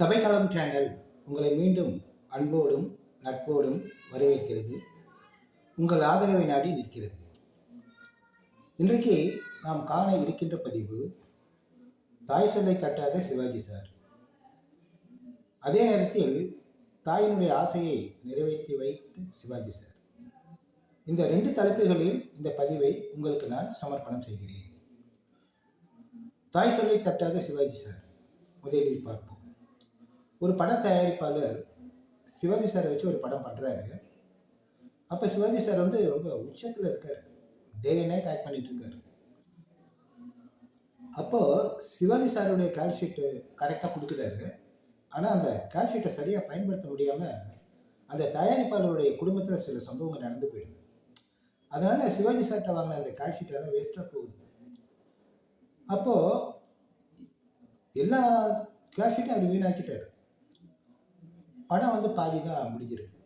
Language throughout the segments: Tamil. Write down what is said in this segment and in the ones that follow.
சபைக்களம் சேனல் உங்களை மீண்டும் அன்போடும் நட்போடும் வரவேற்கிறது. உங்கள் ஆதரவை நாடி நிற்கிறது. இன்றைக்கு நாம் காண இருக்கின்ற பதிவு தாய் சொல்லை தட்டாத சிவாஜி சார். அதே நேரத்தில் தாயினுடைய ஆசையை நிறைவேற்றி வைத்த சிவாஜி சார். இந்த ரெண்டு தலைப்புகளில் இந்த பதிவை உங்களுக்கு நான் சமர்ப்பணம் செய்கிறேன். தாய் சொல்லை தட்டாத சிவாஜி சார் முதலில் பார்ப்போம். ஒரு பட தயாரிப்பாளர் சிவாஜி சாரை வச்சு ஒரு படம் பண்ணுறாரு அப்போ சிவாஜி சார் வந்து ரொம்ப உச்சத்தில் இருக்கார். டே நைட் ஆக்ட் பண்ணிட்டு இருக்காரு. அப்போது சிவாஜி சாருடைய கால்ஷீட்டு கரெக்டாக கொடுக்குறாரு. ஆனால் அந்த கால்ஷீட்டை சரியாக பயன்படுத்த முடியாமல் அந்த தயாரிப்பாளருடைய குடும்பத்தில் சில சம்பவங்கள் நடந்து போயிடுது. அதனால் சிவாஜி சார்கிட்ட வாங்கின அந்த கால்ஷீட்டெல்லாம் வேஸ்ட்டாக போகுது. அப்போது எல்லா கால்ஷீட்டையும் அவர் வீணாக்கிட்டார். படம் வந்து பாதி தான் முடிஞ்சிருக்கு.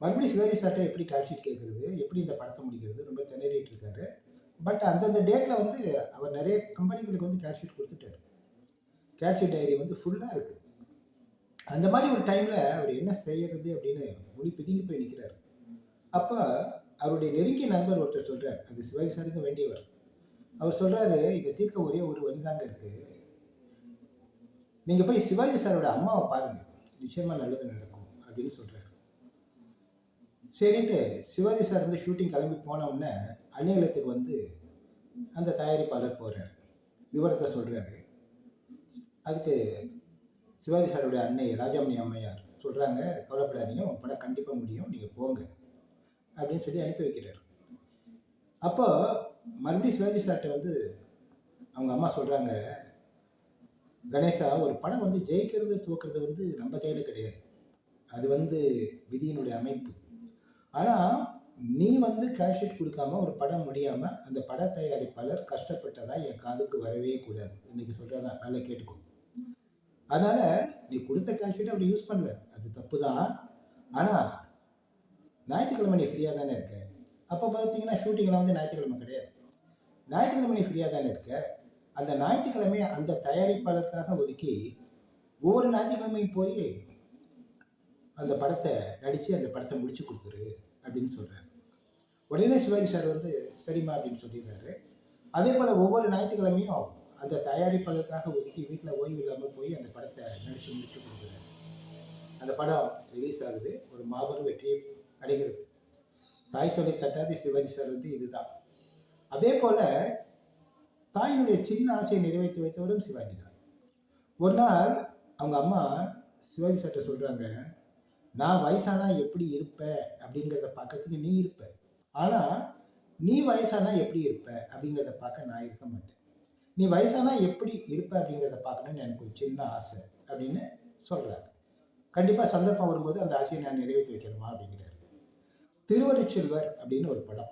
மறுபடியும் சிவாஜி சார்ட்டை எப்படி கால்ஷீட் கேட்குறது எப்படி இந்த படத்தை முடிக்கிறது ரொம்ப திணறிட்டு இருக்காரு. பட் அந்தந்த டேட்டில் வந்து அவர் நிறைய கம்பெனிகளுக்கு வந்து கேஷ் கொடுத்துட்டாரு. கேஷ் டைரி வந்து ஃபுல்லாக இருக்குது அந்த மாதிரி ஒரு டைமில் அவர் என்ன செய்யறது அப்படின்னு முடி பிதுங்கி போய் நிற்கிறார் அப்போ அவருடைய நெருங்கிய நண்பர் ஒருத்தர் சொல்கிறார் அது சிவாஜி சாருக்கு வேண்டியவர். அவர் சொல்கிறாரு இதை தீர்க்க ஒரே ஒரு வழிதாங்க இருக்குது நீங்கள் போய் சிவாஜி சாரோட அம்மாவை பாருங்கள் நிச்சயமாக நல்லது நடக்கும் அப்படின்னு சொல்கிறாரு சரின்ட்டு சிவாஜி சார் வந்து ஷூட்டிங் கிளம்பி போன உடனே அந்நியலத்துக்கு வந்து அந்த தயாரிப்பாளர் போகிறார் விவரத்தை சொல்கிறாரு அதுக்கு சிவாஜி சாருடைய அன்னை ராஜாமணி அம்மையார் சொல்கிறாங்க கவலைப்படாதீங்க உன் படம் கண்டிப்பாக முடியும் நீங்கள் போங்க அப்படின்னு சொல்லி அனுப்பி வைக்கிறார். அப்போ மறுபடியும் சிவாஜி சார்கிட்ட வந்து அவங்க அம்மா சொல்கிறாங்க கணேசா ஒரு படம் வந்து ஜெயிக்கிறது தூக்குறது வந்து நம்ம கையில் கிடையாது. அது வந்து விதியினுடைய அமைப்பு. ஆனால் நீ வந்து கேஷ்ஷீட் கொடுக்காம ஒரு படம் முடியாமல் அந்த பட தயாரிப்பாளர் கஷ்டப்பட்டதா என் காதுக்கு வரவே கூடாது. இன்னைக்கு சொல்கிறதான் நல்லா கேட்டுக்கோ. அதனால் நீ கொடுத்த கேஷ்ஷீட் அப்படி யூஸ் பண்ணல. அது தப்பு தான் ஆனால் ஞாயிற்றுக்கிழமை நீ ஃப்ரீயாக தானே இருக்க? அப்போ பார்த்தீங்கன்னா ஷூட்டிங்லாம் வந்து ஞாயிற்றுக்கிழமை கிடையாது. ஞாயிற்றுக்கிழமை நீ ஃப்ரீயாக தானே இருக்க? அந்த ஞாயிற்றுக்கிழமை அந்த தயாரிப்பாளருக்காக ஒதுக்கி ஒவ்வொரு ஞாயிற்றுக்கிழமையும் போய் அந்த படத்தை நடித்து அந்த படத்தை முடிச்சு கொடுத்துரு அப்படின்னு சொல்கிறாரு உடனே சிவாஜி சார் வந்து சரிம்மா அப்படின்னு சொல்லிடுறாரு. அதே போல் ஒவ்வொரு ஞாயிற்றுக்கிழமையும் அந்த தயாரிப்பாளருக்காக ஒதுக்கி வீட்டில் ஓய்வு இல்லாமல் போய் அந்த படத்தை நடித்து முடிச்சு கொடுக்குறாரு. அந்த படம் ரிலீஸ் ஆகுது. ஒரு மாபெரும் வெற்றியை அடைகிறது. தாய் சொல்லி தட்டாதி சிவாஜி சார் வந்து இதுதான். அதே போல் தாயினுடைய சின்ன ஆசையை நிறைவேற்றி வைத்தவரும் சிவாஜி தான். ஒரு நாள் அவங்க அம்மா சிவாஜி சார்ட்ட சொல்கிறாங்க நான் வயசானா எப்படி இருப்பேன் அப்படிங்கிறத பார்க்கறதுக்கு நீ இருப்ப. ஆனால் நீ வயசானா எப்படி இருப்ப? அப்படிங்கிறத பார்க்க நான் இருக்க மாட்டேன். நீ வயசானா எப்படி இருப்ப? அப்படிங்கிறத பார்க்கணும்னு எனக்கு ஒரு சின்ன ஆசை அப்படின்னு சொல்கிறாங்க கண்டிப்பாக சந்தர்ப்பம் வரும்போது அந்த ஆசையை நான் நிறைவேற்றி வைக்கணுமா அப்படிங்கிறாரு. திருவருட்செல்வர் அப்படின்னு ஒரு படம்.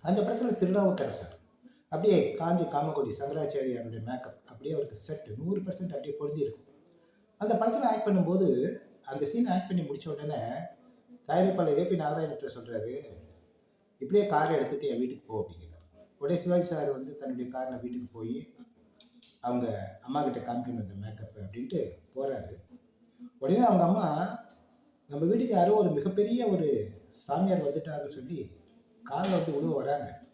அந்த படத்தில் திருநாவுக்கரசர். அப்படியே காஞ்சி காமக்கோடி சங்கராச்சாரியாருடைய மேக்கப் அப்படியே அவருக்கு செட் நூறு பர்சன்ட் அப்படியே பொருந்தி இருக்கும் அந்த படத்தில் ஆக்ட் பண்ணும்போது அந்த சீன் ஆக்ட் பண்ணி முடிச்ச உடனே தயாரிப்பாளர் ஏபி நாராயணத்தில் சொல்கிறாரு இப்படியே காரை எடுத்துகிட்டு என் வீட்டுக்கு போ அப்படிங்கிறார். உடனே சிவாஜி சார் வந்து தன்னுடைய காரில் வீட்டுக்கு போய் அவங்க அம்மா கிட்ட காமிக்கணும் இந்த மேக்கப் அப்படின்ட்டு போகிறாரு உடனே அவங்க அம்மா நம்ம வீட்டுக்கு யாரோ ஒரு மிகப்பெரிய ஒரு சாமியார் வந்துட்டாருன்னு சொல்லி காரில் வந்து உழுவ வராங்க.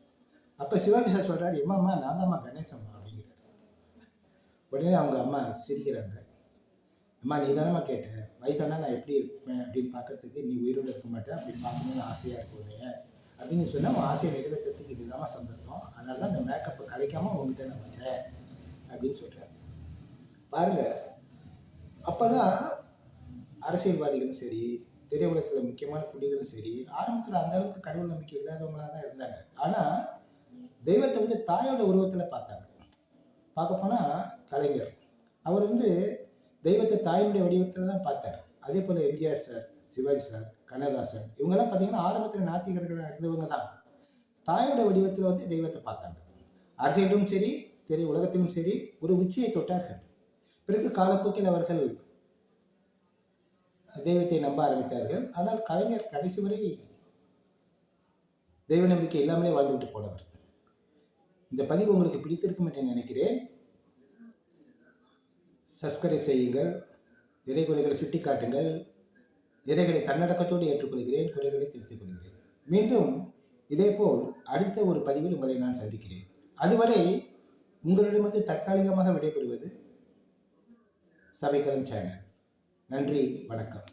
அப்போ சிவாஜி சார் சொல்கிறாரு எம்மாம்மா நான் தான்மா கணேசம்மா அப்படிங்கிறார். உடனே அவங்க அம்மா சிரிக்கிறாங்க. அம்மா நீ தானம்மா கேட்ட? வயசானா நான் எப்படி இருப்பேன்? அப்படின்னு பார்க்கறதுக்கு நீ உயிரோடு இருக்க மாட்டேன். அப்படி பார்க்கணும்னு ஆசையாக இருக்குமே அப்படின்னு சொன்னால் உன் ஆசையை நிறைவேற்றுறதுக்கு இதுதான் சந்தர்ப்பம். அதனால தான் அந்த மேக்கப்பை கலைக்காம உங்ககிட்ட நான் வந்தேன். அப்படின்னு சொல்கிறேன் பாருங்க அப்போல்லாம் அரசியல்வாதிகளும் சரி திரையுலகத்தில் முக்கியமான புள்ளிகளும் சரி ஆரம்பத்தில் அந்த அளவுக்கு கடவுள் நம்பிக்கை இல்லாதவங்களாக தான் இருந்தாங்க. ஆனால் தெய்வத்தை வந்து தாயோட உருவத்தில் பார்த்தாங்க. பார்க்க போனால் கலைஞர். அவர் வந்து தெய்வத்தை தாயினுடைய வடிவத்தில் தான் பார்த்தார். அதே போல் எம்ஜிஆர் சார் சிவாஜி சார் கண்ணதாசன் இவங்கெல்லாம் பார்த்தீங்கன்னா ஆரம்பத்தில் நாத்திகர்களாக இருந்தவங்க தான். தாயோட வடிவத்தில் வந்து தெய்வத்தை பார்த்தாங்க. அரசியலும் சரி தெரிய உலகத்திலும் சரி ஒரு உச்சியை தொட்டார்கள். பிறகு காலப்போக்கில் அவர்கள் தெய்வத்தை நம்ப ஆரம்பித்தார்கள். ஆனால் கலைஞர் கடைசி வரை தெய்வ நம்பிக்கை இல்லாமலே வாழ்ந்துவிட்டு போனவர். இந்த பதிவு உங்களுக்கு பிடித்திருக்கும் என்று நினைக்கிறேன். சப்ஸ்கிரைப் செய்யுங்கள். நிறை குறைகளை சுட்டி காட்டுங்கள் நிறைகளை தன்னடக்கத்தோடு ஏற்றுக்கொள்கிறேன். குறைகளை திருத்திக் கொள்கிறேன் மீண்டும் இதேபோல் அடுத்த ஒரு பதிவில் உங்களை நான் சந்திக்கிறேன். அதுவரை உங்களிடமிருந்து தற்காலிகமாக விடைபெறுவது சபைக்களம் சேனல். நன்றி. வணக்கம்.